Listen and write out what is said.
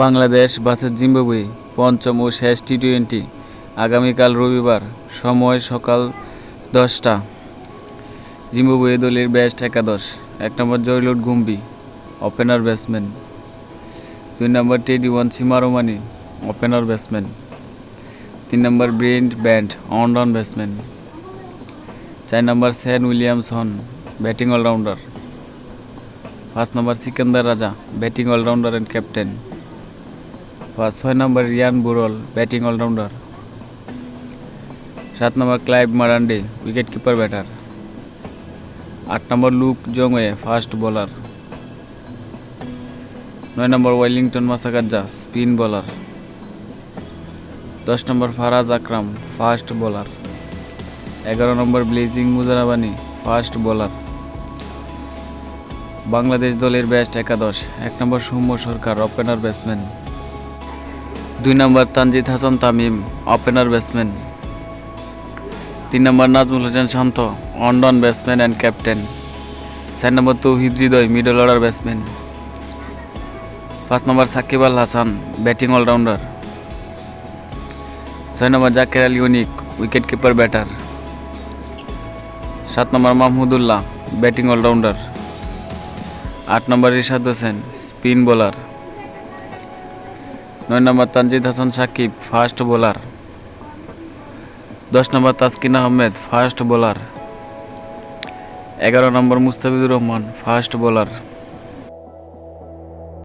Bangladesh versus Zimbabwe পঞ্চম ও শেষ T twenty আগামীকাল রবিবার সময় সকাল দশটা। জিম্বাবুয়ে দলের ব্যাস্ট একাদশ। এক নম্বর জয়লুট গুম্বি, ওপেনার ব্যাটসম্যান। দুই নম্বর টেডি ওয়ান সিমারোমানি ওপেনার ব্যাটসম্যান। তিন নম্বর ব্রেন্ট ব্যান্ড অনডাউন ব্যাটসম্যান। চার নম্বর সেন উইলিয়ামসন, ব্যাটিং অলরাউন্ডার। পাঁচ নম্বর সিকান্দার রাজা, ব্যাটিং অলরাউন্ডার অ্যান্ড ক্যাপ্টেন। পাঁচ ছয় number Ryan Burl, batting allrounder. সাত number Clive Madande wicket keeper batter. আট number Luke Jongwe, fast bowler. নয় number Wellington Masakadza, spin bowler. দশ number Faraz Akram, fast bowler. এগারো number Blessing Muzarabani, fast bowler. Bangladesh দলের best একাদশ। এক number Soumya Sarkar opener batsman দুই নম্বর Tanzid Hasan Tamim opener batsman তিন নম্বর Najmul Hossain Shanto one down batsman and captain চার নম্বর Towhid Hridoy middle order batsman পাঁচ number Shakib Al Hasan batting allrounder ছয় number Jaker Ali Anik wicket keeper batter সাত নম্বর Mahmudullah batting allrounder আট number Rishad Hossain spin bowler নয় number Tanzid Hasan Sakib fast bowler দশ number Taskin Ahmed fast bowler এগারো number Mustafizur Rahman fast bowler